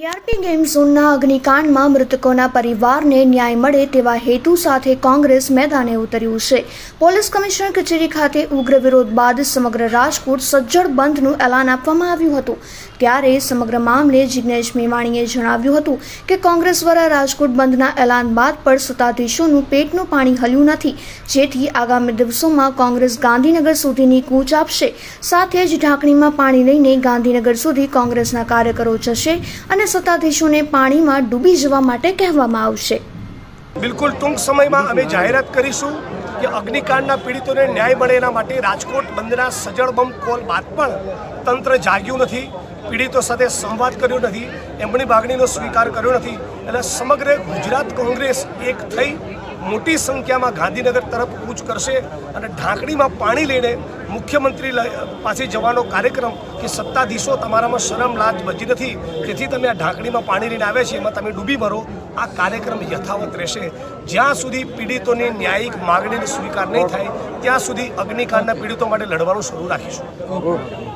TRP game ઝોનના અગ્નિકાંડમાં મૃતકોના પરિવારને ન્યાય મળે તેવા હેતુ સાથે કોંગ્રેસ મેદાને ઉતર્યું છે. પોલીસ કમિશનર કચેરી ખાતે ઉગ્ર વિરોધ બાદ સમગ્ર રાજકોટ સજ્જડ બંધનું એલાન આપવામાં આવ્યું હતું. ત્યારે સમગ્ર મામલે જિગ્નેશ મેવાણીએ જણાવ્યું હતું કે કોંગ્રેસ દ્વારા રાજકોટ બંધના એલાન બાદ પણ સત્તાધીશોનું પેટનું પાણી હલ્યું નથી. જેથી આગામી દિવસોમાં કોંગ્રેસ ગાંધીનગર સુધીની કૂચ આપશે. સાથે જ ઢાંકણીમાં પાણી લઈને ગાંધીનગર સુધી કોંગ્રેસના કાર્યકરો જશે અને સત્તાધીશોને પાણીમાં ડૂબી જવા માટે કહેવામાં આવશે. બિલકુલ ટૂંક સમયમાં અમે જાહેરાત કરીશું કે અગ્નિકાંડના પીડિતોને ન્યાય મળે એના માટે રાજકોટ બંધના સજળ બમ કોલ બાદ પણ તંત્ર જાગ્યું નથી, પીડિતો સાથે સંવાદ કર્યો નથી, એમની માગણીનો સ્વીકાર કર્યો નથી. એટલે સમગ્ર ગુજરાત કોંગ્રેસ એક થઈ મોટી સંખ્યામાં ગાંધીનગર તરફ કૂચ કરશે અને ઢાંકણીમાં પાણી લઈને મુખ્યમંત્રી પાસે જવાનો કાર્યક્રમ કે સત્તાધીશો તમારામાં શરમ લાજ બચી નથી, તેથી તમે આ ઢાંકણીમાં પાણી લઈને આવ્યા છે, એમાં તમે ડૂબી મરો. આ કાર્યક્રમ યથાવત રહેશે. જ્યાં સુધી પીડિતોની ન્યાયિક માગણીનો સ્વીકાર નહીં થાય, ત્યાં સુધી અગ્નિકાંડના પીડિતો માટે લડવાનું શરૂ રાખીશું.